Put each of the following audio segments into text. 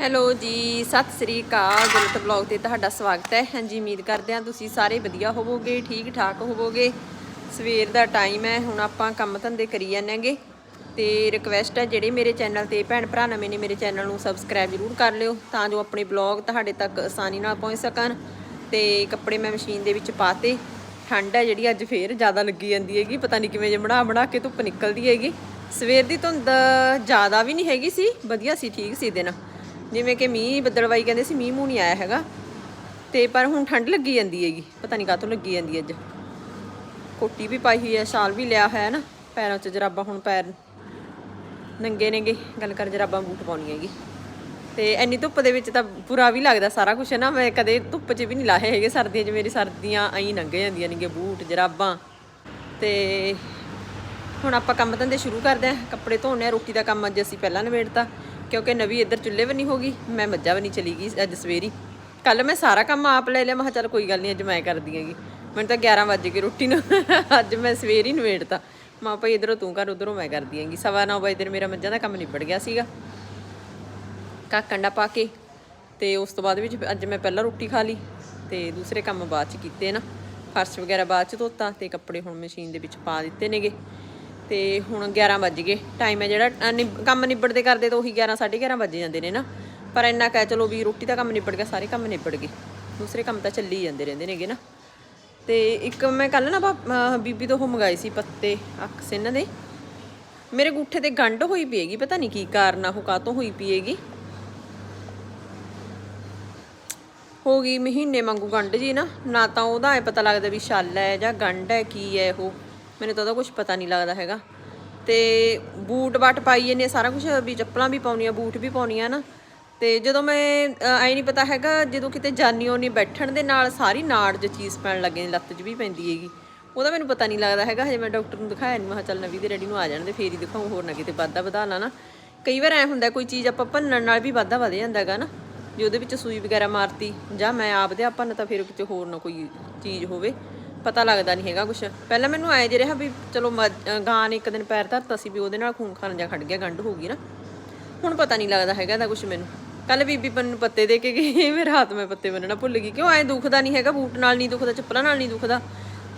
Hello ਜੀ, ਸਤਿ ਸ੍ਰੀ ਅਕਾਲ। ਗਲਤ blog ਤੇ ਤੁਹਾਡਾ ਸਵਾਗਤ ਹੈ। ਹਾਂਜੀ, ਉਮੀਦ ਕਰਦੇ ਹਾਂ ਤੁਸੀਂ ਸਾਰੇ ਵਧੀਆ ਹੋਵੋਗੇ ਠੀਕ ਠਾਕ ਹੋਵੋਗੇ। ਸਵੇਰ ਦਾ ਟਾਈਮ ਹੈ, ਹੁਣ ਆਪਾਂ ਕੰਮ ਧੰਦੇ ਕਰੀ ਜਾਂਦੇਗੇ ਤੇ ਰਿਕਵੈਸਟ ਹੈ, ਜਿਹੜੇ ਮੇਰੇ ਚੈਨਲ ਤੇ ਭੈਣ ਭਰਾ ਨਵੇਂ ਨੇ, ਮੇਰੇ ਚੈਨਲ ਨੂੰ ਸਬਸਕ੍ਰਾਈਬ ਜ਼ਰੂਰ ਕਰ ਲਿਓ, ਤਾਂ ਜੋ ਆਪਣੇ ਬਲੌਗ ਤੁਹਾਡੇ ਤੱਕ ਆਸਾਨੀ ਨਾਲ ਪਹੁੰਚ ਸਕਣ। ਤੇ ਕੱਪੜੇ ਮੈਂ ਮਸ਼ੀਨ ਦੇ ਵਿੱਚ ਪਾਤੇ। ਠੰਡ ਹੈ ਜਿਹੜੀ, ਅੱਜ ਫੇਰ ਜ਼ਿਆਦਾ ਲੱਗੀ ਜਾਂਦੀ ਹੈਗੀ। ਪਤਾ ਨਹੀਂ ਕਿਵੇਂ ਜੇ ਬਣਾ ਬਣਾ ਕੇ ਧੁੱਪ ਨਿਕਲਦੀ ਹੈਗੀ। ਸਵੇਰ ਦੀ ਧੁੰਦ ਜ਼ਿਆਦਾ ਵੀ ਨਹੀਂ ਹੈਗੀ ਸੀ, ਵਧੀਆ ਸੀ, ਠੀਕ ਸੀ ਦਿਨ। ਜਿਵੇਂ ਕਿ ਮੀਂਹ ਬੱਦਲਵਾਈ ਕਹਿੰਦੇ ਸੀ, ਮੀਂਹ ਮੂੰਹ ਨਹੀਂ ਆਇਆ ਹੈਗਾ। ਤੇ ਪਰ ਹੁਣ ਠੰਡ ਲੱਗੀ ਜਾਂਦੀ ਹੈਗੀ, ਪਤਾ ਨਹੀਂ ਕਾਹਤੋਂ ਲੱਗੀ ਜਾਂਦੀ ਅੱਜ। ਕੋਟੀ ਵੀ ਪਾਈ ਹੋਈ ਹੈ, ਸ਼ਾਲ ਵੀ ਲਿਆ ਹੋਇਆ ਹੈ ਨਾ, ਪੈਰਾਂ 'ਚ ਜਰਾਬਾਂ ਹੁਣ ਪੈਰ ਨੰਗੇ ਨੇਗੇ, ਗੱਲ ਕਰ ਜਰਾਬਾਂ ਬੂਟ ਪਾਉਣੀ ਹੈਗੀ। ਤੇ ਇੰਨੀ ਧੁੱਪ ਦੇ ਵਿੱਚ ਤਾਂ ਬੁਰਾ ਵੀ ਲੱਗਦਾ ਸਾਰਾ ਕੁਝ ਨਾ, ਮੈਂ ਕਦੇ ਧੁੱਪ 'ਚ ਵੀ ਨਹੀਂ ਲਾਹੇ ਹੈਗੇ, ਸਰਦੀਆਂ 'ਚ ਮੇਰੀ ਸਰਦੀਆਂ ਐਂ ਲੰਘ ਜਾਂਦੀਆਂ ਨੇਗੇ ਬੂਟ, ਜਰਾਬਾਂ। ਤੇ ਹੁਣ ਆਪਾਂ ਕੰਮ ਧੰਦੇ ਸ਼ੁਰੂ ਕਰਦੇ ਆਂ ਕੱਪੜੇ ਧੋਣੇ ਆ ਰੋਟੀ ਦਾ ਕੰਮ ਅੱਜ ਅਸੀਂ ਪਹਿਲਾਂ ਨਿਬੇੜਤਾ। ਕਿਉਂਕਿ ਨਵੀਂ ਇੱਧਰ ਚੁੱਲ੍ਹੇ ਵੀ ਨਹੀਂ ਹੋਗੀ, ਮੈਂ ਮੱਝਾਂ ਵੀ ਨਹੀਂ ਚਲੀ ਗਈ ਅੱਜ ਸਵੇਰੀ। ਕੱਲ ਮੈਂ ਸਾਰਾ ਕੰਮ ਆਪ ਲੈ ਲਿਆ, ਮੈਂ ਕਿਹਾ ਚੱਲ ਕੋਈ ਗੱਲ ਨਹੀਂ, ਅੱਜ ਮੈਂ ਕਰਦੀ ਹੈਗੀ। ਮੈਨੂੰ ਤਾਂ 11 ਵਜੇ ਗਏ ਰੋਟੀ ਨੂੰ, ਅੱਜ ਮੈਂ ਸਵੇਰ ਹੀ ਨਿਬੇੜਤਾ। ਮਾਂ ਭਾਈ ਇਧਰੋਂ ਤੂੰ ਕਰ, ਉਧਰੋਂ ਮੈਂ ਕਰਦੀ ਹੈਗੀ। ਸਵਾ ਨੌ ਵਜੇ ਦਿਨ ਮੇਰਾ ਮੱਝਾਂ ਦਾ ਕੰਮ ਨਿਬੜ ਗਿਆ ਸੀਗਾ। ਕਾਕੰਡਾ ਪਾ ਕੇ, ਤੇ ਉਸ ਤੋਂ ਬਾਅਦ ਵਿੱਚ ਅੱਜ ਮੈਂ ਪਹਿਲਾਂ ਰੋਟੀ ਖਾ ਲਈ, ਤੇ ਦੂਸਰੇ ਕੰਮ ਬਾਅਦ ਚ ਕੀਤੇ ਨਾ। ਫਰਸ਼ ਵਗੈਰਾ ਬਾਅਦ ਚ ਧੋਤਾ, ਤੇ ਕੱਪੜੇ ਹੁਣ ਮਸ਼ੀਨ ਦੇ ਵਿੱਚ ਪਾ ਦਿੱਤੇ ਨੇਗੇ। ਤੇ ਹੁਣ 11 ਵੱਜ ਗਏ। ਟਾਈਮ ਹੈ ਜਿਹੜਾ ਨਿਬ- ਕੰਮ ਨਿਬੜਦੇ ਕਰਦੇ ਤਾਂ ਉਹੀ 11 11:30 ਵੱਜ ਜਾਂਦੇ ਨੇ ਨਾ। ਪਰ ਇੰਨਾ ਕਹਿ ਚਲੋ ਵੀ ਰੋਟੀ ਦਾ ਕੰਮ ਨਿਬੜ ਗਿਆ, ਸਾਰੇ ਕੰਮ ਨਿਬੜ ਗਏ। ਦੂਸਰੇ ਕੰਮ ਤਾਂ ਚੱਲੀ ਜਾਂਦੇ ਰਹਿੰਦੇ ਨੇਗੇ ਨਾ। ਤੇ ਇੱਕ ਮੈਂ ਕੱਲ ਨਾ ਬੀਬੀ ਤੋਂ ਉਹ ਮੰਗਾਏ ਸੀ ਪੱਤੇ, ਅੱਖ ਸਿੰਨ ਦੇ। ਮੇਰੇ ਗੁੱਠੇ ਤੇ ਗੰਢ ਹੋਈ ਪਈਏਗੀ ਪਤਾ ਨਹੀਂ ਕੀ ਕਾਰਨ ਆ, ਉਹ ਕਾਤੋਂ ਹੋਈ ਪੀਏਗੀ ਹੋ ਗਈ ਮਹੀਨੇ ਵਾਂਗੂ ਗੰਢ ਜੀ ਨਾ ਨਾ ਤਾਂ ਉਹਦਾ ਐ ਪਤਾ ਲੱਗਦਾ ਵੀ ਛੱਲ ਹੈ ਜਾਂ ਗੰਢ ਹੈ, ਕੀ ਹੈ ਉਹ। ਮੈਨੂੰ ਤਾਂ ਉਹਦਾ ਕੁਝ ਪਤਾ ਨਹੀਂ ਲੱਗਦਾ ਹੈਗਾ। ਤੇ ਬੂਟ ਬਾਟ ਪਾਈਏ ਨੇ ਸਾਰਾ ਕੁਝ ਵੀ ਚੱਪਲਾਂ ਵੀ ਪਾਉਣੀਆਂ, ਬੂਟ ਵੀ ਪਾਉਣੀਆਂ ਨਾ ਤੇ ਜਦੋਂ ਮੈਂ ਐ ਨਹੀਂ ਪਤਾ ਹੈਗਾ, ਜਦੋਂ ਕਿਤੇ ਜਾਨੀ ਹੋਣੀ ਬੈਠਣ ਦੇ ਨਾਲ ਸਾਰੀ ਨਾੜ ਜ ਚੀਜ਼ ਪੈਣ ਲੱਗੇ ਲੱਤ 'ਚ ਵੀ ਪੈਂਦੀ ਹੈਗੀ। ਉਹਦਾ ਮੈਨੂੰ ਪਤਾ ਨਹੀਂ ਲੱਗਦਾ ਹੈਗਾ, ਹਜੇ ਮੈਂ ਡਾਕਟਰ ਨੂੰ ਦਿਖਾਇਆ ਨਹੀਂ ਮੈਂ ਕਿਹਾ ਚੱਲ ਨਵੀਂ ਦੇ ਰੈਡੀ ਨੂੰ ਆ ਜਾਣ ਦੇ, ਫੇਰ ਹੀ ਦਿਖਾਉਂ ਹੋਰ ਨਾ ਕਿਤੇ ਵਾਧਾ ਵਧਾ ਲਾ ਨਾ। ਕਈ ਵਾਰ ਐ ਹੁੰਦਾ, ਕੋਈ ਚੀਜ਼ ਆਪਾਂ ਭੰਨਣ ਨਾਲ ਵੀ ਵਾਧਾ ਵਧ ਜਾਂਦਾ ਹੈਗਾ ਨਾ, ਜੇ ਉਹਦੇ ਵਿੱਚ ਸੂਈ ਵਗੈਰਾ ਮਾਰਤੀ, ਜਾਂ ਮੈਂ ਆਪਦੇ ਆਪਾਂ ਨਾ ਤਾਂ ਫਿਰ ਕਿਤੇ ਹੋਰ ਨਾ ਕੋਈ ਚੀਜ਼ ਹੋਵੇ। ਪਤਾ ਲੱਗਦਾ ਨਹੀਂ ਹੈਗਾ ਕੁਛ। ਪਹਿਲਾਂ ਮੈਨੂੰ ਐ ਜੇ ਰਿਹਾ ਵੀ ਚਲੋ ਮੱਝ- ਗਾਂ ਨੇ ਇੱਕ ਦਿਨ ਪੈਰ ਧਰਤਾ ਸੀ ਵੀ ਉਹਦੇ ਨਾਲ ਖੂਨ ਖਾਨ ਜਾ ਖੜ ਗਿਆ ਗੰਢ ਹੋ ਗਈ ਨਾ। ਹੁਣ ਪਤਾ ਨਹੀਂ ਲੱਗਦਾ ਹੈਗਾ ਦਾ ਕੁਛ ਮੈਨੂੰ। ਕੱਲ ਬੀਬੀ ਪੰਨ ਨੂੰ ਪੱਤੇ ਦੇ ਕੇ ਗਈ ਮੈਂ ਰਾਤ ਮੈਂ ਪੱਤੇ ਬੰਨਣਾ ਭੁੱਲ ਗਈ। ਕਿਉਂ ਐ ਦੁਖਦਾ ਨਹੀਂ ਹੈਗਾ ਬੂਟ ਨਾਲ ਨਹੀਂ ਦੁਖਦਾ ਚੱਪਲਾਂ ਨਾਲ ਨਹੀਂ ਦੁਖਦਾ।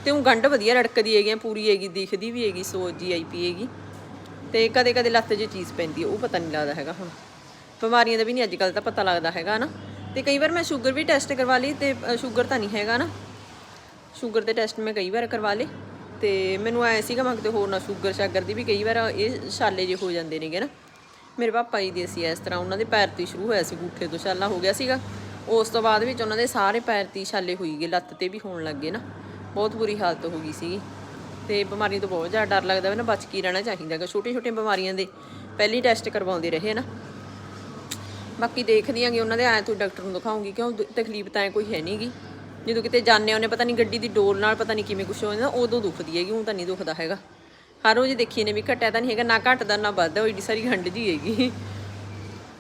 ਤੇ ਉਹ ਗੰਢ ਵਧੀਆ ਰੜਕਦੀ ਹੈਗੀ ਐ, ਪੂਰੀ ਹੈਗੀ ਦਿਖਦੀ ਵੀ ਹੈਗੀ ਸੋ ਜੀ ਆਈ ਪੀ ਹੈਗੀ। ਤੇ ਕਦੇ ਕਦੇ ਲੱਤ 'ਚ ਚੀਜ਼ ਪੈਂਦੀ ਹੈ ਉਹ ਪਤਾ ਨਹੀਂ ਲੱਗਦਾ ਹੈਗਾ ਹੁਣ। ਬਿਮਾਰੀਆਂ ਦਾ ਵੀ ਨਹੀਂ ਅੱਜ ਕੱਲ ਤਾਂ ਪਤਾ ਲੱਗਦਾ ਹੈਗਾ ਨਾ। ਤੇ ਕਈ ਵਾਰ ਮੈਂ ਸ਼ੂਗਰ ਵੀ ਟੈਸਟ ਕਰਵਾ ਲਈ ਤੇ ਸ਼ੂਗਰ ਤਾਂ ਨਹੀਂ ਹੈਗਾ ਨਾ। ਸ਼ੂਗਰ ਦੇ ਟੈਸਟ ਮੈਂ ਕਈ ਵਾਰ ਕਰਵਾ ਲਏ ਤੇ ਮੈਨੂੰ ਐ ਸੀਗਾ ਮੈਂ ਕਿਤੇ ਹੋਰ ਨਾ ਸ਼ੂਗਰ ਸ਼ਾਗਰ ਦੀ ਵੀ ਕਈ ਵਾਰ ਇਹ ਛਾਲੇ ਜੇ ਹੋ ਜਾਂਦੇ ਨੇਗੇ ਨਾ। ਮੇਰੇ ਪਾਪਾ ਜੀ ਦੇ ਸੀ ਇਸ ਤਰ੍ਹਾਂ, ਉਹਨਾਂ ਦੇ ਪੈਰ ਤੋਂ ਸ਼ੁਰੂ ਹੋਇਆ ਸੀ ਗੂਠੇ ਤੋਂ ਛਾਲਾ ਹੋ ਗਿਆ ਸੀਗਾ। ਉਸ ਤੋਂ ਬਾਅਦ ਵਿੱਚ ਉਹਨਾਂ ਦੇ ਸਾਰੇ ਪੈਰ ਤੇ ਛਾਲੇ ਹੋਈ ਗਏ, ਲੱਤ ਤੇ ਵੀ ਹੋਣ ਲੱਗੇ ਨਾ। ਬਹੁਤ ਬੁਰੀ ਹਾਲਤ ਹੋ ਗਈ ਸੀਗੀ। ਤੇ ਬਿਮਾਰੀ ਤੋਂ ਬਹੁਤ ਜ਼ਿਆਦਾ ਡਰ ਲੱਗਦਾ ਵਾ ਨਾ, ਬਚ ਕੇ ਰਹਿਣਾ ਚਾਹੀਦਾ ਹੈਗਾ ਛੋਟੇ ਛੋਟੇ ਬਿਮਾਰੀਆਂ ਦੇ ਪਹਿਲੀ ਟੈਸਟ ਕਰਵਾਉਂਦੇ ਰਹੇ ਨਾ। ਬਾਕੀ ਦੇਖਦੀ ਆਂਗੀ ਉਹਨਾਂ ਦੇ ਆਏ ਤੋਂ ਡਾਕਟਰ ਨੂੰ ਦਿਖਾਉਂਗੀ, ਕਿਉਂ ਤਕਲੀਫ ਤਾਂ ਐਂ ਕੋਈ ਹੈ ਨਹੀਂਗੀ ਜਦੋਂ ਕਿਤੇ ਜਾਂਦੇ ਉਹਨੇ ਪਤਾ ਨਹੀਂ ਗੱਡੀ ਦੀ ਡੋਰ ਨਾਲ ਪਤਾ ਨਹੀਂ ਕਿਵੇਂ ਕੁਝ ਹੋ ਜਾਂਦਾ ਉਦੋਂ ਦੁਖਦੀ ਹੈਗੀ ਹੁਣ ਤਾਂ ਨਹੀਂ ਦੁਖਦਾ ਹੈਗਾ। ਹਰ ਰੋਜ਼ ਦੇਖੀ ਨੇ ਵੀ ਘਟਿਆ ਤਾਂ ਨਹੀਂ ਹੈਗਾ ਨਾ ਘਟਦਾ ਨਾ ਵੱਧਦਾ ਉਹ ਏਡੀ ਸਾਰੀ ਗੰਢ ਜੀ ਹੈਗੀ।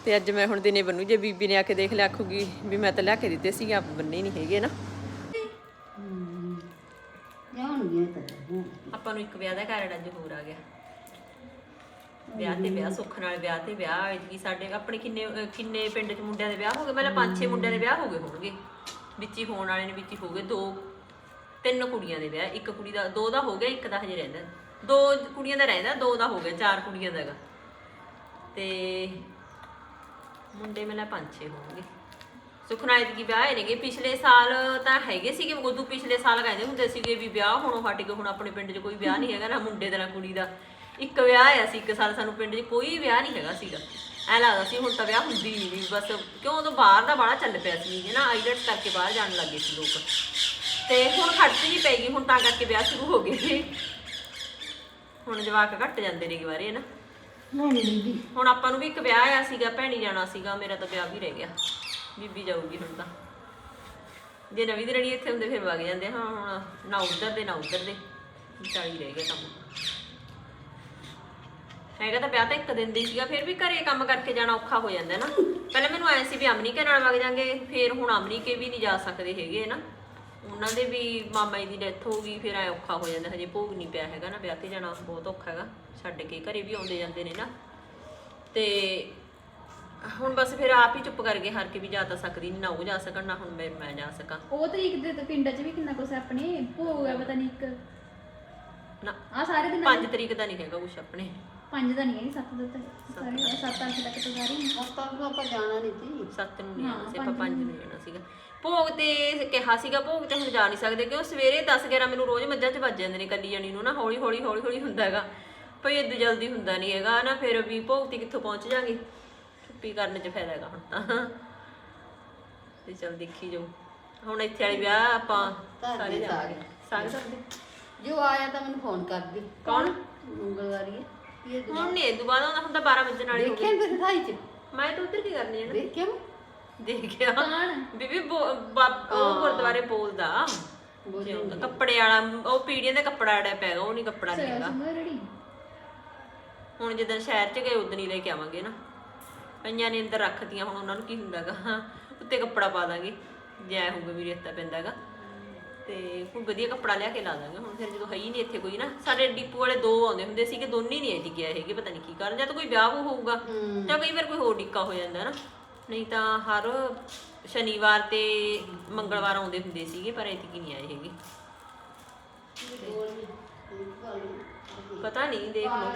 ਤੇ ਅੱਜ ਮੈਂ ਹੁਣ ਦਿਨੇ ਬੰਨੂ ਜੇ ਬੀਬੀ ਨੇ ਆ ਕੇ ਦੇਖ ਲਿਆ ਆਖੂਗੀ ਵੀ ਮੈਂ ਤਾਂ ਲਿਆ ਕੇ ਦਿੱਤੇ ਸੀ ਆਪ ਬੰਨੇ ਨਹੀਂ ਹੈਗੇ ਨਾ। ਆਪਾਂ ਨੂੰ ਇੱਕ ਵਿਆਹ ਦਾ ਕਾਰਡ ਅੱਜ ਹੋਰ ਆ ਗਿਆ। ਵਿਆਹ ਤੇ ਵਿਆਹ ਸੁੱਖ ਨਾਲ ਵਿਆਹ ਤੇ ਵਿਆਹ ਐਤਕੀ ਸਾਡੇ ਆਪਣੇ ਕਿੰਨੇ ਕਿੰਨੇ ਪਿੰਡ 'ਚ ਮੁੰਡਿਆਂ ਦੇ ਵਿਆਹ ਹੋ ਗਏ? ਪਹਿਲਾਂ ਪੰਜ ਛੇ ਮੁੰਡਿਆਂ ਦੇ ਵਿਆਹ ਹੋ ਗਏ ਹੋਣਗੇ। ਵਿੱਚ ਹੀ ਹੋਣ ਵਾਲੇ ਨੇ, ਵਿੱਚ ਹੀ ਹੋ ਗਏ ਦੋ। ਤਿੰਨ ਕੁੜੀਆਂ ਦੇ ਵਿਆਹ, ਇੱਕ ਕੁੜੀ ਦਾ ਦੋ ਦਾ ਹੋ ਗਿਆ, ਇੱਕ ਦਾ ਹਜੇ ਰਹਿੰਦਾ। ਦੋ ਕੁੜੀਆਂ ਦਾ ਰਹਿੰਦਾ, ਦੋ ਦਾ ਹੋ ਗਿਆ, ਚਾਰ ਕੁੜੀਆਂ ਦਾ ਹੈਗਾ। ਤੇ ਮੁੰਡੇ ਮੇਲਾ ਪੰਜ ਛੇ ਹੋਣਗੇ। ਸੁਖਨਾਇਤ ਕੀ ਵਿਆਹ ਨੇਗੇ? ਪਿਛਲੇ ਸਾਲ ਤਾਂ ਹੈਗੇ ਸੀਗੇ ਉਦੋਂ ਪਿਛਲੇ ਸਾਲ ਕਹਿੰਦੇ ਹੁੰਦੇ ਸੀਗੇ ਵੀ ਵਿਆਹ ਹੋਣੋਂ ਹਟ ਗਏ, ਹੁਣ ਆਪਣੇ ਪਿੰਡ 'ਚ ਕੋਈ ਵਿਆਹ ਨਹੀਂ ਹੈਗਾ, ਨਾ ਮੁੰਡੇ ਦਾ, ਨਾ ਕੁੜੀ ਦਾ। ਇੱਕ ਵਿਆਹ ਆਇਆ ਸੀ ਇੱਕ ਸਾਲ ਸਾਨੂੰ ਪਿੰਡ 'ਚ ਕੋਈ ਵਿਆਹ ਨਹੀਂ ਹੈਗਾ ਸੀਗਾ। ਐ ਲੱਗਦਾ ਸੀ ਹੁਣ ਤਾਂ ਵਿਆਹ ਹੁੰਦੀ ਨਹੀਂ ਬਸ ਕਿਉਂ ਉਦੋਂ ਬਾਹਰ ਦਾ ਬੜਾ ਚੱਲ ਪਿਆ ਸੀ ਹੈ ਨਾ ਆਈਲੈਟਸ ਕਰਕੇ ਬਾਹਰ ਜਾਣ ਲੱਗੇ ਸੀ ਲੋਕ। ਤੇ ਹੁਣ ਖਰਚ ਨਹੀਂ ਪੈ ਗਈ ਹੁਣ ਤਾਂ ਕਰਕੇ ਵਿਆਹ ਸ਼ੁਰੂ ਹੋ ਗਏ। ਹੁਣ ਜਵਾਕ ਘੱਟ ਜਾਂਦੇ ਨੇ ਗਵਾਰੇ ਨਾ ਨਹੀਂ ਦੀਦੀ ਹੁਣ ਆਪਾਂ ਨੂੰ ਵੀ ਇੱਕ ਵਿਆਹ ਆਇਆ ਸੀਗਾ ਭੈਣੀ ਜਾਣਾ ਸੀਗਾ ਮੇਰਾ ਤਾਂ ਵਿਆਹ ਵੀ ਰਹਿ ਗਿਆ। ਬੀਬੀ ਜਾਊਗੀ ਹੁਣ ਤਾਂ। ਜੇ ਨਵੀਂ ਦਿਰਣੀ ਇੱਥੇ ਹੁੰਦੇ ਫਿਰ ਵਗ ਜਾਂਦੇ ਹਾਂ ਹੁਣ ਨਾ ਉਧਰ ਦੇ ਨਾ ਉਧਰ ਦੇ। ਵਿਚਾਲੀ ਰਹਿ ਗਿਆ ਕੰਮ। ਹੈਗਾ ਤਾਂ ਵਿਆਹ ਤਾਂ ਇੱਕ ਦਿਨ ਦੀ ਸੀਗਾ ਫਿਰ ਵੀ ਘਰੇ ਕੰਮ ਕਰਕੇ ਜਾਣਾ ਔਖਾ ਹੋ ਜਾਂਦਾ ਨਾ। ਪਹਿਲਾਂ ਮੈਨੂੰ ਐ ਸੀ ਵੀ ਅਮਨੀਕੇ ਨਾਲ ਵਗ ਜਾਾਂਗੇ ਫਿਰ ਹੁਣ ਅਮਨੀਕੇ ਵੀ ਨਹੀਂ ਜਾ ਸਕਦੇ ਹੈਗੇ ਨਾ। ਉਹਨਾਂ ਦੇ ਵੀ ਮਾਮਾ ਜੀ ਦੀ ਡੈਥ ਹੋ ਗਈ ਫਿਰ ਐ ਔਖਾ ਹੋ ਜਾਂਦਾ ਹਜੇ ਭੋਗ ਨਹੀਂ ਪਿਆ ਹੈਗਾ ਨਾ ਵਿਆਹ ਤੇ ਜਾਣਾ ਬਹੁਤ ਔਖਾ ਹੈਗਾ। ਛੱਡ ਕੇ ਘਰੇ ਵੀ ਆਉਂਦੇ ਜਾਂਦੇ ਨੇ ਨਾ। ਤੇ ਹੁਣ ਬਸ ਫਿਰ ਆਪ ਹੀ ਚੁੱਪ ਕਰਕੇ ਹਰ ਕੇ ਵੀ ਜਾ ਤਾਂ ਸਕਦੀ ਨਹੀਂ ਨਾ ਉਹ ਜਾ ਸਕਣ ਨਾ ਹੁਣ ਮੈਂ ਮੈਂ ਜਾ ਸਕਾਂ। ਉਹ ਤਰੀਕ ਦੇ ਤਾਂ ਪਿੰਡਾਂ 'ਚ ਵੀ ਕਿੰਨਾ ਕੁਛ ਆਪਣੇ ਭੋਗ ਆ ਪਤਾ ਨਹੀਂ ਇੱਕ। ਨਾ ਆ ਸਾਰੇ ਦਿਨ 5 ਤਰੀਕ ਦਾ ਨਹੀਂ ਹੈਗਾ ਕੁਛ ਆਪਣੇ। ਪੰਜ ਦਾ ਨਹੀਂ ਹੈ ਸੱਤ ਦਾ ਤਾਂ ਸਾਰੇ ਸੱਤ ਅੱਠ ਤੱਕ ਤਾਂ ਸਾਰੇ ਹੀ। ਹਫਤਾ ਨੂੰ ਆਪਾਂ ਜਾਣਾ ਨਹੀਂ ਸੀ ਸੱਤ ਨੂੰ ਨਹੀਂ ਆਉਣਾ ਸੀ ਆਪਾਂ ਪੰਜ ਨੂੰ ਜਾਣਾ ਸੀਗਾ। ਭੋਗ ਤੇ ਕਿਹਾ ਸੀਗਾ ਭੋਗ ਤੇ ਹੁਣ ਜਾ ਨਹੀਂ ਸਕਦੇ ਕਿਉਂ ਸਵੇਰੇ 10 11 ਮੈਨੂੰ ਰੋਜ਼ ਮੱਝਾਂ 'ਚ ਵੱਜ ਜਾਂਦੇ ਨੇ ਕੱਲੀ ਜਾਣੀ ਨੂੰ ਨਾ ਹੌਲੀ ਹੌਲੀ ਹੌਲੀ ਹੌਲੀ ਹੁੰਦਾ ਹੈਗਾ। ਭਈ ਇਦੋਂ ਜਲਦੀ ਹੁੰਦਾ ਨਹੀਂ ਹੈਗਾ ਨਾ ਫਿਰ ਵੀ ਭੋਗ ਤੇ ਕਿੱਥੋਂ ਪਹੁੰਚ ਜਾਾਂਗੇ? ਛੁੱਟੀ ਕਰਨ 'ਚ ਫਾਇਦਾ ਹੈਗਾ ਹੁਣ ਤਾਂ। ਤੇ ਚਲ ਦੇਖੀ ਜਾਓ। ਹੁਣ ਇੱਥੇ ਵਾਲੀ ਵਿਆਹ ਆਪਾਂ ਸਾਰੇ ਜਾਵਾਂਗੇ। ਸਾਰੇ। ਸਕਦੇ ਜੋ ਆਇਆ ਤਾਂ ਮੈਨੂੰ ਫੋਨ ਕਰ ਦੀ ਕੌਣ? ਮੰਗਲਵਾਰੀ ਹੈ। ਹੁਣ ਨਹੀਂ ਆਉਂਦਾ ਹੁਣ ਤਾਂ 12 ਵਜੇ ਨਾਲ ਹੀ ਹੋ ਦੇਖਿਆ ਫਿਰ ਚ? ਮੈਂ ਤਾਂ ਉੱਧਰ ਕੀ ਕਰਨੀ ਹੈ ਨਾ? ਦੇਖਿਆ? ਦੇਖਿਆ ਬੀਬੀ ਬੋ- ਬਾਬ- ਉਹ ਗੁਰਦੁਆਰੇ ਬੋਲਦਾ ਕੱਪੜੇ ਵਾਲਾ ਉਹ ਪੀੜੀਆਂ ਦਾ ਕੱਪੜਾ ਅੜਿਆ ਪੈਗਾ ਉਹ ਨਹੀਂ ਕੱਪੜਾ ਰੜੀ? ਹੁਣ ਜਦੋਂ ਸ਼ਹਿਰ ਚ ਗਏ ਉਦੋਂ ਹੀ ਲੈ ਕੇ ਆਵਾਂਗੇ ਨਾ। ਕਈਆਂ ਨੇ ਅੰਦਰ ਰੱਖਤੀਆਂ ਹੁਣ ਉਹਨਾਂ ਨੂੰ ਕੀ ਹੁੰਦਾਗਾ? ਉੱਤੇ ਕੱਪੜਾ ਪਾ ਦਾਂਗੇ। ਜੇ ਹੋਊਗਾ ਵੀ ਰੇਤਾ ਪੈਂਦਾਗਾ। ਤੇ ਹੁਣ ਵਧੀਆ ਕੱਪੜਾ ਲਿਆ ਕੇ ਲਾ ਦਾਂਗੇ। ਹੁਣ ਫਿਰ ਜਦੋਂ ਹੈ ਹੀ ਨਹੀਂ ਇੱਥੇ ਕੋਈ ਨਾ ਸਾਡੇ ਡਿਪੂ ਵਾਲੇ ਦੋ ਆਉਂਦੇ ਹੁੰਦੇ ਸੀ ਕਿ ਦੋਨੇ ਹੀ ਨਹੀਂ ਐ ਗਿਆ ਹੈਗੇ ਪਤਾ ਨਹੀਂ ਕੀ ਕਰਨ ਜਾਂ ਤਾਂ ਕੋਈ ਵਿਆਹ ਹੋਊਗਾ ਜਾਂ ਕਈ ਵਾਰ ਕੋਈ ਹੋਰ ਡਿੱਕਾ ਹੋ ਜਾਂਦਾ ਨਾ। ਨਹੀਂ ਤਾਂ ਹਰ ਸ਼ਨੀਵਾਰ ਤੇ ਮੰਗਲਵਾਰ ਆਉਂਦੇ ਹੁੰਦੇ ਸੀਗੇ ਪਰ ਐਤਕੀ ਨਹੀਂ ਆਏ ਹੈਗੇ। ਪਤਾ ਨਹੀਂ ਦੇਖ ਲਓ।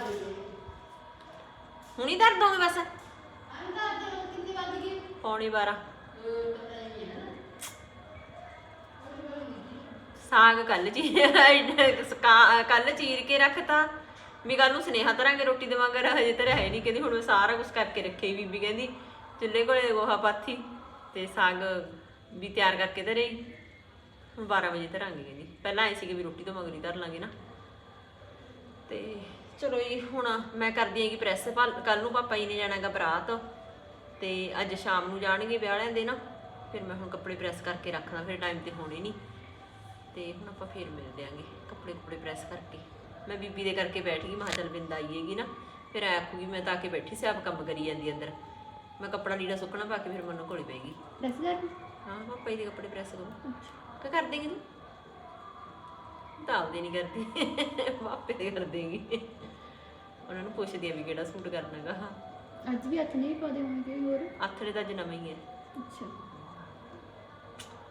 ਹੁਣੀ ਦਰਦ ਹੋਵੇ ਬਸ। ਪੌਣੀ 12 ਸਾਗ ਕੱਲ ਜੀ ਕੱਲ ਚੀਰ ਕੇ ਰੱਖਤਾ ਵੀ ਕੱਲ ਨੂੰ ਸੁਨੇਹਾ ਤਰਾਂਗੇ ਰੋਟੀ ਦੇਵਾਂਗੇ ਹਜੇ ਤਾਂ ਹੈ ਨਹੀਂ। ਕਹਿੰਦੀ ਹੁਣ ਮੈਂ ਸਾਰਾ ਕੁਝ ਕਰਕੇ ਰੱਖੇ ਬੀਬੀ ਕਹਿੰਦੀ। ਚੁੱਲ੍ਹੇ ਕੋਲੇ ਗੋਹਾ ਪਾਥੀ ਤੇ ਸਾਗ ਵੀ ਤਿਆਰ ਕਰਕੇ ਧਰੇ ਹੁਣ 12 ਵਜੇ ਧਰਾਂਗੇ ਕਹਿੰਦੀ। ਪਹਿਲਾਂ ਆਏ ਸੀਗੇ ਵੀ ਰੋਟੀ ਤੋਂ ਮਗਰੀ ਧਰ ਲਾਂਗੇ ਨਾ। ਤੇ ਚਲੋ ਜੀ, ਹੁਣ ਮੈਂ ਕਰਦੀ ਹਾਂ ਹੈਗੀ ਪ੍ਰੈਸ। ਕੱਲ ਨੂੰ ਪਾਪਾ ਜੀ ਨੇ ਜਾਣਾਗਾ ਬਰਾਤ। ਤੇ ਅੱਜ ਸ਼ਾਮ ਨੂੰ ਜਾਣਗੇ ਵਿਆਹ ਵਾਲਿਆਂ ਦੇ ਨਾ। ਫਿਰ ਮੈਂ ਹੁਣ ਕੱਪੜੇ ਪ੍ਰੈਸ ਕਰਕੇ ਰੱਖਦਾ, ਫਿਰ ਟਾਈਮ ਤੇ ਹੋਣੇ ਨਹੀਂ। ਤੇ ਹੁਣ ਆਪਾਂ ਫੇਰ ਮਿਲਦੇ ਆਂਗੇ ਕੱਪੜੇ ਕੁਪੜੇ ਪ੍ਰੈਸ ਕਰਕੇ। ਮੈਂ ਬੀਬੀ ਦੇ ਕਰਕੇ ਬੈਠ ਗਈ ਮੈਂ ਕਿਹਾ ਚੱਲ ਬਿੰਦ ਆਈ ਹੈਗੀ ਨਾ ਫਿਰ ਆਖੂਗੀ ਮੈਂ ਤਾਂ ਆ ਕੇ ਬੈਠੀ ਸੀ ਆਪ ਕੰਮ ਕਰੀ ਜਾਂਦੀ ਅੰਦਰ। ਮੈਂ ਕੱਪੜਾ ਲੀੜਾ ਸੁੱਕਣਾ ਪਾ ਕੇ ਫਿਰ ਮੈਨੂੰ ਕੋਲੀ ਪੈਗੀ ਦੱਸ ਜਾ ਹਾਂ ਪਾਪਾ ਜੀ ਦੇ ਕੱਪੜੇ ਪ੍ਰੈਸ ਕਰੋ। ਕੀ ਕਰ ਦੇਂਗੀ ਤੂੰ? ਤਾਂ ਆਪਦੇ ਨਹੀਂ ਕਰਦੀ। ਪਾਪੇ ਦੇ ਕਰ ਦੇਂਗੀ ਉਹਨਾਂ ਨੂੰ ਪੁੱਛਦੀ ਆ ਵੀ ਕਿਹੜਾ ਸੂਟ ਕਰਨਾਗਾ ਅੱਜ ਵੀ ਹੱਥ ਨਹੀਂ ਪਾਦੇ ਹੋਣਗੇ ਹੋਰ? ਆਥਰੇ ਦਾ ਅੱਜ ਨਵਾਂ ਹੀ ਹੈ ਅੱਛਾ।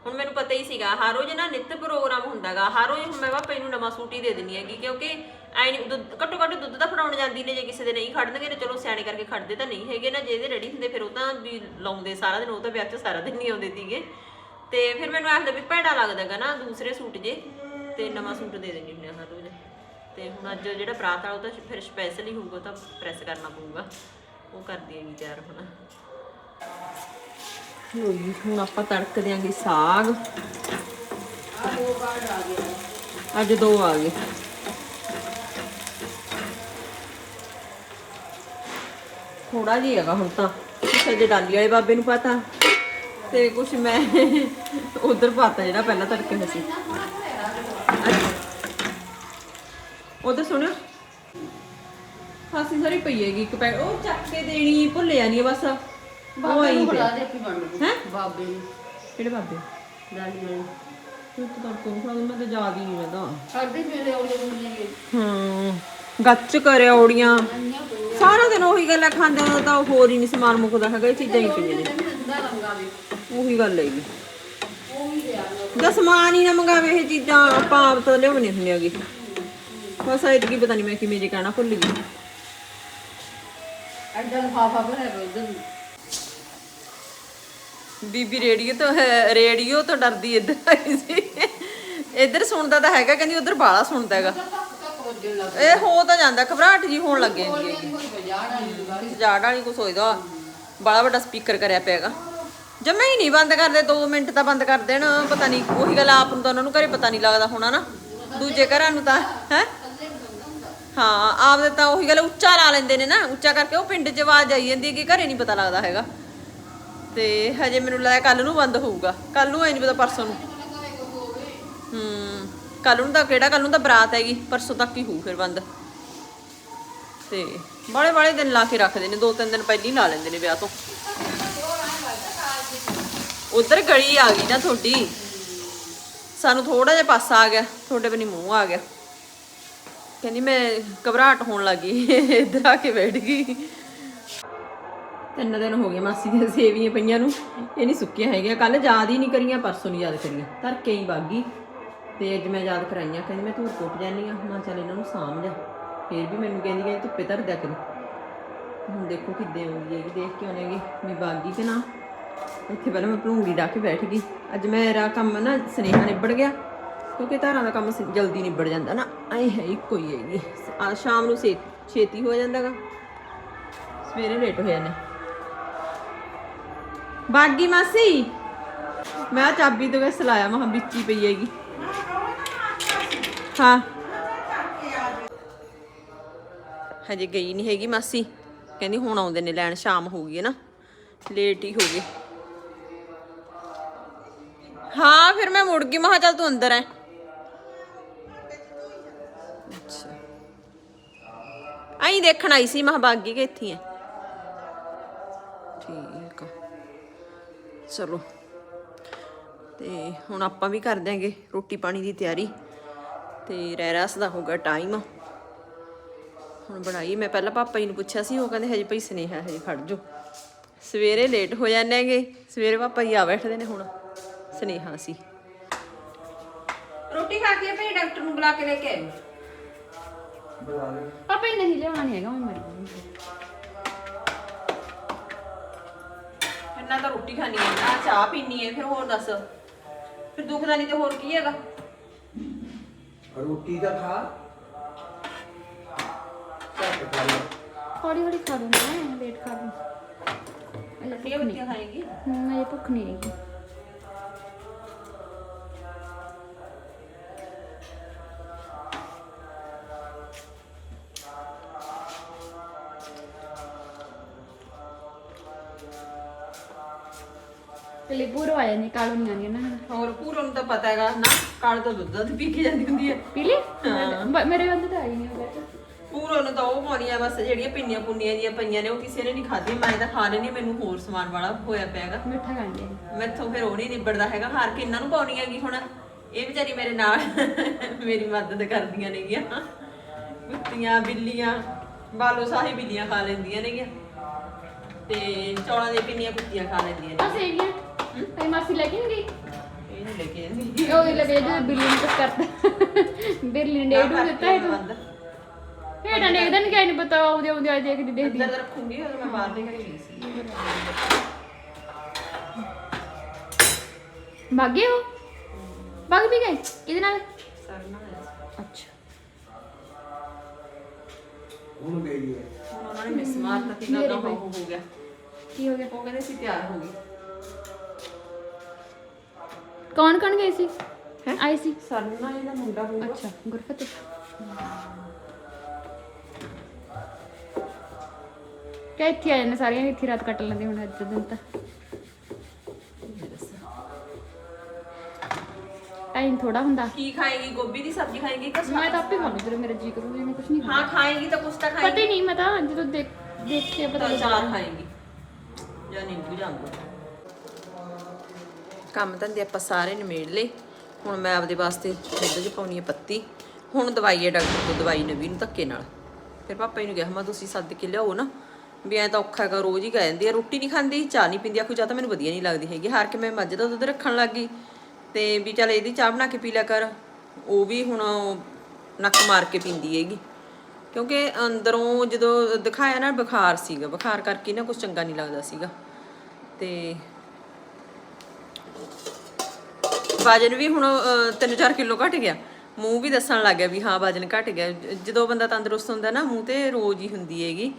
ਹੁਣ ਮੈਨੂੰ ਪਤਾ ਹੀ ਸੀਗਾ, ਹਰ ਰੋਜ਼ ਨਾ ਨਿੱਤ ਪ੍ਰੋਗਰਾਮ ਹੁੰਦਾਗਾ, ਹਰ ਰੋਜ਼ ਹੁਣ ਮੈਂ ਪਾਪੇ ਨੂੰ ਨਵਾਂ ਸੂਟ ਹੀ ਦੇ ਦਿੰਨੀ ਹੈਗੀ, ਕਿਉਂਕਿ ਐ ਦੁੱਧ, ਘੱਟੋ ਘੱਟ ਦੁੱਧ ਤਾਂ ਫੜਾਉਣ ਜਾਂਦੀ ਨੇ, ਜੇ ਕਿਸੇ ਦੇ ਨਹੀਂ ਖੜਨਗੇ ਤੇ ਚਲੋ ਸਿਆਣੇ ਕਰਕੇ ਖੜਦੇ ਤਾਂ ਨਹੀਂ ਹੈਗੇ ਨਾ ਜਿਹਦੇ ਰੈਡੀ ਹੁੰਦੇ ਫਿਰ ਉਹ ਤਾਂ ਵੀ ਲਾਉਂਦੇ ਸਾਰਾ ਦਿਨ, ਉਹ ਤਾਂ ਵਿਆਹ 'ਚ ਸਾਰਾ ਦਿਨ ਨਹੀਂ ਆਉਂਦੇ ਸੀਗੇ। ਤੇ ਫਿਰ ਮੈਨੂੰ ਆਖਦਾ ਵੀ ਭੈੜਾ ਲੱਗਦਾਗਾ ਨਾ ਦੂਸਰੇ ਸੂਟ ਜੇ, ਤੇ ਨਵਾਂ ਸੂਟ ਦੇ ਦੇਣੀ ਹੁੰਦੀ ਆ ਹਰ ਰੋਜ਼। ਤੇ ਹੁਣ ਅੱਜ ਜਿਹੜਾ ਬਰਾਤ ਵਾਲਾ ਉਹ ਤਾਂ ਫਿਰ ਸਪੈਸ਼ਲ ਹੀ ਹੋਊਗਾ ਤਾਂ ਪ੍ਰੈਸ ਕਰਨਾ ਪਊਗਾ। ਉਹ ਕਰਦੀ ਹੈਗੀ ਤਿਆਰ ਹੁਣ। ਲੋ ਹੁਣ ਆਪਾਂ ਤੜਕ ਦਿਆਂਗੇ ਸਾਗ। ਅੱਜ ਦੋ ਆ ਗਏ। ਥੋੜਾ ਜਿਹਾ ਹੈਗਾ ਹੁਣ ਤਾਂ। ਕੁਛ ਡਾਲੀ ਵਾਲੇ ਬਾਬੇ ਨੂੰ ਪਤਾ ਤੇ ਕੁਛ ਮੈਂ ਉਧਰ ਪਾਤਾ ਜਿਹੜਾ ਪਹਿਲਾਂ ਤੜਕੇ ਹੋਇਆ ਸੀ। ਉਧਰ ਸੁਣਿਓ। ਖਾਸੀ ਸਾਰੀ ਪਈ ਹੈਗੀ ਇੱਕ ਪੈਕ ਉਹ ਚੱਕ ਕੇ ਦੇਣੀ ਭੁੱਲਿਆ ਜਾਣੀ ਬਸ। ਬਾਬੇ ਆਈ ਨੂੰ ਪਿਆ ਬੁਲਾ ਦੇ ਕੀ ਬਣ ਗਈ ਹੈਂ? ਬਾਬੇ ਨੂੰ। ਕਿਹੜੇ ਬਾਬੇ? ਡਾਲੀ ਵਾਲੀ ਤੂੰ ਤਾਂ ਤੜਕੇ ਖਾ ਮੈਂ ਤਾਂ ਯਾਦ ਹੀ ਨਹੀਂ ਰਹਿੰਦਾ ਸਾਡੇ ਮੇਰੇ ਔਲੇ ਮੁੰਡੇ ਗਏ ਹੂੰ ਗੱਚ ਕਰਿਆ ਔੜੀਆਂ। ਸਾਰਾ ਦਿਨ ਉਹੀ ਗੱਲਾਂ ਖਾਂਦੇ ਦਾ ਤਾਂ ਹੋਰ ਹੀ ਨਹੀਂ ਸਮਾਨ ਮੁੱਕਦਾ ਹੈਗਾ ਇਹ ਚੀਜ਼ਾਂ ਹੀ ਪਈਆਂ ਨੇ। ਵੀ। ਉਹੀ ਗੱਲ ਹੈਗੀ। ਉਹ ਵੀ ਲਿਆ ਦਾ ਸਮਾਨ ਹੀ ਨਾ ਮੰਗਾਵੇ ਇਹ ਚੀਜ਼ਾਂ ਆਪਾਂ ਆਪ ਤਾਂ ਲਿਆਉਣੀ ਹੁੰਦੀ ਹੈਗੀ। ਬਸ ਐਤ ਕੀ ਪਤਾ ਨਹੀਂ ਮੈਂ ਕਿਵੇਂ ਜੇ ਕਹਿਣਾ ਭੁੱਲ ਗਈ। ਐਡਾ ਲਫਾਫਾ ਭਰਿਆ ਪਿਆ ਉਧਰ ਬੀਬੀ ਰੇਡੀਓ ਤੋਂ ਰੇਡੀਓ ਤੋਂ ਡਰਦੀ ਇੱਧਰ ਆਈ ਸੀ। ਇੱਧਰ ਸੁਣਦਾ ਤਾਂ ਹੈਗਾ, ਕਹਿੰਦੀ ਉਧਰ ਬਾਲਾ ਸੁਣਦਾ ਹੈਗਾ। ਇਹ ਹੋ ਤਾਂ ਜਾਂਦਾ, ਘਬਰਾਹਟ ਜੀ ਹੋਣ ਲੱਗ ਜਾਂਦੀ ਹੈ ਵਾਲੀ ਦੁਕਾਨ ਸਜਾੜ ਬੜਾ ਵੱਡਾ ਸਪੀਕਰ ਕਰਿਆ ਪਿਆਗਾ ਜਮੇ ਹੀ ਨਹੀਂ ਬੰਦ ਕਰਦੇ 2 ਮਿੰਟ ਤਾਂ ਬੰਦ ਕਰ ਦੇਣ, ਪਤਾ ਨਹੀਂ, ਉਹੀ ਗੱਲ ਆਪ ਨੂੰ ਤਾਂ ਉਹਨਾਂ ਨੂੰ ਘਰੇ ਪਤਾ ਨਹੀਂ ਲੱਗਦਾ ਹੋਣਾ ਨਾ। ਦੂਜੇ ਘਰਾਂ ਨੂੰ ਤਾਂ, ਹੈ? ਹਾਂ, ਆਪਦੇ ਤਾਂ ਉਹੀ ਗੱਲ, ਉੱਚਾ ਲਾ ਲੈਂਦੇ ਨੇ ਨਾ। ਉੱਚਾ ਕਰਕੇ ਉਹ ਪਿੰਡ 'ਚ ਆਵਾਜ਼ ਆਈ ਜਾਂਦੀ ਹੈ ਕਿ ਘਰੇ ਨਹੀਂ ਪਤਾ ਲੱਗਦਾ ਹੈਗਾ। ਤੇ ਹਜੇ ਮੈਨੂੰ ਲੱਗਦਾ ਕੱਲ ਨੂੰ ਬੰਦ ਹੋਊਗਾ। ਕੱਲ ਨੂੰ ਐ ਨਹੀਂ ਪਤਾ ਪਰਸੋਂ ਨੂੰ। ਹੂੰ ਕੱਲ ਨੂੰ ਤਾਂ ਕਿਹੜਾ ਕੱਲ ਨੂੰ ਤਾਂ ਬਰਾਤ ਹੈਗੀ, ਪਰਸੋਂ ਤੱਕ ਹੀ ਹੋਊ ਫਿਰ ਬੰਦ। ਤੇ ਬਾਲੇ ਬਾਲੇ ਦਿਨ ਲਾ ਕੇ ਰੱਖਦੇ ਨੇ, ਦੋ ਤਿੰਨ ਦਿਨ ਪਹਿਲੀ ਲਾ ਲੈਂਦੇ ਨੇ ਵਿਆਹ ਤੋਂ। ਉਧਰ ਗਲੀ ਆ ਗਈ ਨਾ ਤੁਹਾਡੀ। ਸਾਨੂੰ ਥੋੜਾ ਜਿਹਾ ਪਾਸਾ ਆ ਗਿਆ, ਤੁਹਾਡੇ ਬਣੀ ਮੂੰਹ ਆ ਗਿਆ। ਕਹਿੰਦੀ ਮੈਂ ਘਬਰਾਹਟ ਹੋਣ ਲੱਗੀ, ਇੱਧਰ ਆ ਕੇ ਬੈਠ ਗਈ। ਤਿੰਨ ਦਿਨ ਹੋ ਗਏ ਮਾਸੀ ਦੀਆਂ ਸੇਵੀਆਂ ਪਈਆਂ ਨੂੰ। ਇਹ ਨਹੀਂ ਸੁੱਕੀਆਂ ਹੈਗੀਆਂ। ਕੱਲ ਯਾਦ ਹੀ ਨਹੀਂ ਕਰੀਆਂ, ਪਰਸੋਂ ਨਹੀਂ ਯਾਦ ਕਰੀਆਂ। ਧਰ ਕੇ ਹੀ ਬਾਗੀ। ਤੇ ਅੱਜ ਮੈਂ ਯਾਦ ਕਰਾਈਆਂ। ਕਹਿੰਦੀ ਮੈਂ ਧੂਰ ਕੁੱਟ ਜਾਨੀ ਆ ਮੈਂ ਚੱਲ ਇਹਨਾਂ ਨੂੰ ਸਾਂਭ ਜਾ। ਫੇਰ ਵੀ ਮੈਨੂੰ ਕਹਿੰਦੀ ਕਿ ਧੁੱਪੇ ਧਰ ਦਿਆ ਕਰੀ। ਹੁਣ ਦੇਖੋ ਕਿੱਦੇ ਆਉਂਦੀ ਹੈਗੀ। ਦੇਖ ਕੇ ਆਉਣੇਗੀ ਮੈਂ ਬਾਗੀ ਕਿ ਨਾ। ਇੱਥੇ ਪਹਿਲਾਂ ਮੈਂ ਭਲੂੰਗੀ ਡਾ ਕੇ ਬੈਠ ਗਈ। ਅੱਜ ਮੇਰਾ ਕੰਮ ਨਾ ਸਨੇਹਾ ਨਿਬੜ ਗਿਆ। ਕਿਉਂਕਿ ਧਾਰਾਂ ਦਾ ਕੰਮ ਜਲਦੀ ਨਿਬੜ ਜਾਂਦਾ ਨਾ। ਐ ਹੈ ਇੱਕੋ ਹੀ ਹੈਗੀ। ਆ ਸ਼ਾਮ ਨੂੰ ਸੇ ਛੇਤੀ ਹੋ ਜਾਂਦਾਗਾ। ਸਵੇਰੇ ਲੇਟ ਹੋ ਜਾਂਦੇ। ਬਾਗੀ ਮਾਸੀ। ਮੈਂ ਚਾਬੀ ਤੋਂ ਗੈਸ ਲਾਇਆ? ਮਹਾਂ ਵਿੱਚ ਪਈ ਹੈਗੀ। ਹਾਂ। ਹਜੇ ਗਈ ਨਹੀਂ ਹੈਗੀ ਮਾਸੀ। ਕਹਿੰਦੀ ਹੁਣ ਆਉਂਦੇ ਨੇ ਲੈਣ, ਸ਼ਾਮ ਹੋ ਗਈ ਹੈ ਨਾ। ਲੇਟ ਹੀ ਹੋ ਗਏ। ਹਾਂ, ਫਿਰ ਮੈਂ ਮੁੜ ਗਈ। ਮਹਾ ਚੱਲ ਤੂੰ ਅੰਦਰ ਐ। ਅੱਛਾ। ਆਈ ਦੇਖਣ ਆਈ ਸੀ। ਮਹਾ ਬਾਗੀ ਕਿ ਇੱਥੇ ਐ? ਚਲੋ। ਤੇ ਹੁਣ ਆਪਾਂ ਵੀ ਕਰ ਦਿਆਂਗੇ ਰੋਟੀ ਪਾਣੀ ਦੀ ਤਿਆਰੀ। ਤੇ ਰਹਿਰਾਸ ਦਾ ਹੋਗਾ ਟਾਈਮ ਹੁਣ ਬਣਾਈ ਮੈਂ ਪਹਿਲਾਂ ਪਾਪਾ ਜੀ ਨੂੰ ਪੁੱਛਿਆ ਸੀ ਉਹ ਕਹਿੰਦੇ ਹਜੇ ਭਈ ਸਨੇਹਾ ਹਜੇ ਖੜ ਜੋ ਸਵੇਰੇ ਲੇਟ ਹੋ ਜਾਂਦੇ ਹੈਗੇ ਸਵੇਰੇ ਪਾਪਾ ਜੀ ਆ ਬੈਠਦੇ ਨੇ ਹੁਣ ਸਨੇਹਾ ਸੀ। ਰੋਟੀ ਖਾ ਕੇ ਭਈ ਡਾਕਟਰ ਨੂੰ ਬੁਲਾ ਕੇ ਲੈ ਕੇ ਆਇਓ। ਪਾਪਾ ਹੀ ਨਹੀਂ ਲਿਆਉਣਾ ਨਹੀਂ ਹੈਗਾ ਮੈਂ ਮਰ ਇੰਨਾ ਤਾਂ ਰੋਟੀ ਖਾਣੀ ਹੈ ਨਾ ਚਾਹ ਪੀਣੀ ਹੈ ਫਿਰ ਹੋਰ ਦੱਸ। ਫਿਰ ਦੁਖਦਾ ਨਹੀਂ ਤੇ ਹੋਰ ਕੀ ਹੈਗਾ? ਰੋਟੀ ਤਾਂ ਖਾ। ਘੱਟ ਖਾ ਲੈ। ਹੌਲੀ ਹੌਲੀ ਖਾ ਲੂੰਗਾ ਮੈਂ ਲੇਟ ਖਾ ਲੂੰ ਅਜੇ ਰੋਟੀਆਂ ਬੱਟੀਆਂ ਖਾਏਗੀ? ਹੂੰ ਅਜੇ ਭੁੱਖ ਨਹੀਂ ਹੈਗੀ। ਤੇ ਬੂਰੋ ਆ ਜਾਂਦੀ ਕਾਲੂ ਨਹੀਂ ਆਉਂਦੀ ਨਾ ਹੋਰ ਪੂਰਨ ਨੂੰ ਤਾਂ ਪਤਾ ਹੈਗਾ ਨਾ ਕਾਲ ਤੋਂ ਦੁੱਧ ਦੁੱਧ ਪੀ ਕੇ ਜਾਂਦੀ ਹੁੰਦੀ ਹੈ। ਪੀ ਲਈ? ਬ- ਮੇਰੇ ਬੰਦੇ ਤਾਂ ਆਈ ਨਹੀਂ ਹੋਗਾ ਪੂਰਨ ਨੂੰ ਤਾਂ ਉਹ ਪਾਉਣੀਆਂ ਬਸ ਜਿਹੜੀਆਂ ਪਿੰਨੀਆਂ ਪੁੰਨੀਆਂ ਜੀਆਂ ਪਈਆਂ ਨੇ ਉਹ ਕਿਸੇ ਨੇ ਨਹੀਂ ਖਾਧੀ ਮੈਂ ਤਾਂ ਖਾ ਲੈਣੀ ਮੈਨੂੰ ਹੋਰ ਸਮਾਨ ਵਾਲਾ ਹੋਇਆ ਪਿਆਗਾ ਮਿੱਠਾ ਖਾਂਦੇ ਮੈਥੋਂ ਫਿਰ ਉਹ ਨਹੀਂ ਨਿਬੜਦਾ ਹੈਗਾ। ਹਾਰ ਕੇ ਇਹਨਾਂ ਨੂੰ ਪਾਉਣੀ ਹੈਗੀ ਹੁਣ। ਇਹ ਵਿਚਾਰੀ ਮੇਰੇ ਨਾਲ ਮੇਰੀ ਮਦਦ ਕਰਦੀਆਂ ਨੇਗੀਆਂ। ਕੁੱਤੀਆਂ ਬਿੱਲੀਆਂ ਬਾਲੋ ਸਾਹੀ ਬਿੱਲੀਆਂ ਖਾ ਲੈਂਦੀਆਂ ਨੇਗੀਆਂ। ਤੇ ਚੌਲਾਂ ਦੀਆਂ ਪਿੰਨੀਆਂ ਕੁੱਤੀਆਂ ਖਾ ਲੈਂਦੀਆਂ ਨੇ ਆ ਸੇਵੀਆਂ ਤੇ ਮਾਸੀ ਲੈ ਕੇ ਨਹੀਂ ਗਈ? ਇਹ ਨਹੀਂ ਲੈ ਕੇ ਆਂਦੀ ਉਹ ਲੱਗੇ ਜੋ ਬਿੱਲੀ ਨੇ ਕੁਝ ਕਰਤਾ। ਬਿੱਲੀ ਨੇ ਡੇਢ ਦਿੱਤਾ ਹੈ ਤੂੰ। ਹੇਠਾਂ ਦੇਖਦਾ ਨਹੀਂ ਕਿਆ ਨਹੀਂ ਪਤਾ ਉਹਦੇ ਉਹਦੇ ਆ ਦੇਖਦੀ ਦੇਖਦੀ। ਅੰਦਰ ਰੱਖੂੰਗੀ ਉਹ ਮੈਂ ਬਾਹਰ ਦੇ ਘਰੇ ਗਈ ਸੀ। ਭਾਗੇ ਹੋ ਭਾਗ ਵੀ ਗਏ? ਕਿਹਦੇ ਨਾਲ? ਸਰਨਾ ਆਇਆ ਅੱਛਾ। ਹੁਣ ਗਈ ਹੈ ਉਹਨਾਂ ਨੇ ਮਿਸ ਮਾਰਤਾ ਤੇ ਨਾ ਹੋ ਹੋ ਗਿਆ। ਕੀ ਹੋ ਗਿਆ? ਉਹ ਕਹਿੰਦੇ ਸੀ ਤਿਆਰ ਹੋ ਗਈ ਕੌਣ ਕੌਣ ਗਏ ਸੀ? ਆਈ ਸੀ? ਸਰਨਾ ਇਹਦਾ ਮੁੰਡਾ ਹੋਊਗਾ। ਅੱਛਾ ਗੁਰਫਤਿਹ। ਕਿ ਇੱਥੇ ਆ ਜਾਂਦੇ ਸਾਰੀਆਂ? ਇੱਥੇ ਰਾਤ ਕੱਟ ਲੈਂਦੇ ਹੁਣ ਅੱਜ ਦੇ ਦਿਨ ਤਾਂ। ਟਾਈਮ ਥੋੜਾ ਹੁੰਦਾ। ਕੀ ਖਾਏਗੀ? ਗੋਭੀ ਦੀ ਸਬਜ਼ੀ ਖਾਏਗੀ ਕਿ ਮੈਂ ਤਾਂ ਆਪੇ ਖਾਣੀ ਜਦੋਂ ਮੇਰਾ ਜੀ ਕਰੂ ਮੈਂ ਕੁਝ ਨਹੀਂ ਹਾਂ ਖਾਏਗੀ ਤਾਂ ਕੁਛ ਤਾਂ ਪਤਾ ਖਾਏਗੀ। ਹੀ ਨਹੀਂ ਮੈਂ ਤਾਂ ਜਦੋਂ ਦੇਖ ਦੇਖ ਕੇ ਪਤਾ ਤਾਂ ਲੱਗਾ ਚਾਰ ਖਾਏਗੀ। ਜਾਂ ਨਿੰਬੂ ਜਾਂਗੋ ਕੰਮ ਧੰਦੇ ਆਪਾਂ ਸਾਰੇ ਨਿਮੇੜ ਲਏ। ਹੁਣ ਮੈਂ ਆਪਦੇ ਵਾਸਤੇ ਦੁੱਧ 'ਚ ਪਾਉਣੀ ਹੈ ਪੱਤੀ। ਹੁਣ ਦਵਾਈ ਹੈ ਡਾਕਟਰ ਤੋਂ, ਦਵਾਈ ਨਵੀਂ ਨੂੰ ਧੱਕੇ ਨਾਲ। ਫਿਰ ਪਾਪਾ ਜੀ ਨੂੰ ਕਿਹਾ, ਮੈਂ ਤੁਸੀਂ ਸੱਦ ਕੇ ਲਿਆਓ ਨਾ। ਵੀ ਐ ਤਾਂ ਔਖਾ ਹੈਗਾ, ਰੋਜ਼ ਹੀ ਕਹਿ ਜਾਂਦੀ ਆ, ਰੋਟੀ ਨਹੀਂ ਖਾਂਦੀ, ਚਾਹ ਨਹੀਂ ਪੀਂਦੀ। ਆਖੂ ਚਾਹ ਤਾਂ ਮੈਨੂੰ ਵਧੀਆ ਨਹੀਂ ਲੱਗਦੀ ਹੈਗੀ। ਹਾਰ ਕੇ ਮੈਂ ਮੱਝ ਦਾ ਦੁੱਧ ਰੱਖਣ ਲੱਗ ਗਈ। ਤੇ ਵੀ ਚੱਲ ਇਹਦੀ ਚਾਹ ਬਣਾ ਕੇ ਪੀ ਲਿਆ ਕਰ। ਉਹ ਵੀ ਹੁਣ ਨੱਕ ਮਾਰ ਕੇ ਪੀਂਦੀ ਹੈਗੀ। ਕਿਉਂਕਿ ਅੰਦਰੋਂ ਜਦੋਂ ਦਿਖਾਇਆ ਨਾ, ਬੁਖਾਰ ਸੀਗਾ। ਬੁਖਾਰ ਕਰਕੇ ਨਾ ਕੁਝ ਚੰਗਾ ਨਹੀਂ ਲੱਗਦਾ ਸੀਗਾ। ਤੇ ਵਜਨ ਵੀ ਹੁਣ 3-4 ਕਿਲੋ ਘਟ ਗਿਆ। ਮੂੰਹ ਵੀ ਦੱਸਣ ਲੱਗ ਗਿਆ ਵੀ ਹਾਂ ਵਜਨ ਘਟ ਗਿਆ। ਜਦੋਂ ਬੰਦਾ ਤੰਦਰੁਸਤ ਹੁੰਦਾ ਨਾ, ਮੂੰਹ ਤੇ ਰੋਜ਼ ਹੀ ਹੁੰਦੀ ਹੈਗੀ।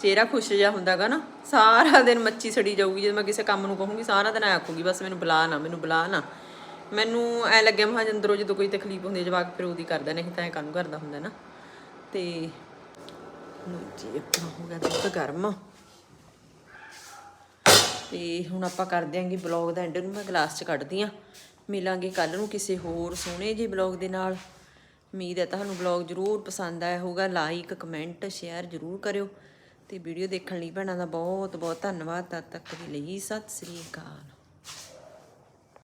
ਚਿਹਰਾ ਖੁਸ਼ ਜਿਹਾ ਹੁੰਦਾਗਾ ਨਾ। ਸਾਰਾ ਦਿਨ ਮੱਛੀ ਸੜੀ ਜਾਊਗੀ, ਜਦੋਂ ਮੈਂ ਕਿਸੇ ਕੰਮ ਨੂੰ ਕਹੂੰਗੀ, ਸਾਰਾ ਦਿਨ ਆਖੂਗੀ, ਬਸ ਮੈਨੂੰ ਬੁਲਾ ਨਾ, ਮੈਨੂੰ ਬੁਲਾ ਨਾ। ਮੈਨੂੰ ਐ ਲੱਗਿਆ ਮਹਾਂ ਅੰਦਰੋਂ ਜਦੋਂ ਕੋਈ ਤਕਲੀਫ ਹੁੰਦੀ ਜਵਾਕ ਫਿਰ ਉਹਦੀ ਕਰਦਾ, ਨਹੀਂ ਤਾਂ ਐ ਕੰਮ ਕਰਦਾ ਹੁੰਦਾ ਨਾ। ਤੇ ਜੀ, ਆਪਣਾ ਹੋ ਗਿਆ ਦੁੱਧ ਗਰਮ। ਤੇ ਹੁਣ ਆਪਾਂ ਕਰ ਦਿਆਂਗੇ ਬਲੌਗ ਦਾ ਐਂਡ ਨੂੰ, ਮੈਂ ਗਲਾਸ 'ਚ ਕੱਢਦੀ ਆ। ਮਿਲਾਂਗੇ ਕੱਲ ਨੂੰ ਕਿਸੇ ਹੋਰ ਸੋਹਣੇ ਜਿਹੇ ਬਲੌਗ ਦੇ ਨਾਲ। ਉਮੀਦ ਹੈ ਤੁਹਾਨੂੰ ਬਲੌਗ ਜ਼ਰੂਰ ਪਸੰਦ ਆਇਆ ਹੋਊਗਾ। ਲਾਈਕ, ਕਮੈਂਟ, ਸ਼ੇਅਰ ਜ਼ਰੂਰ ਕਰਿਓ। ਤੇ ਵੀਡੀਓ ਦੇਖਣ ਲਈ ਭੈਣਾਂ ਦਾ ਬਹੁਤ ਬਹੁਤ ਧੰਨਵਾਦ। ਤਦ ਤੱਕ ਦੇ ਲਈ ਸਤਿ ਸ੍ਰੀ ਅਕਾਲ।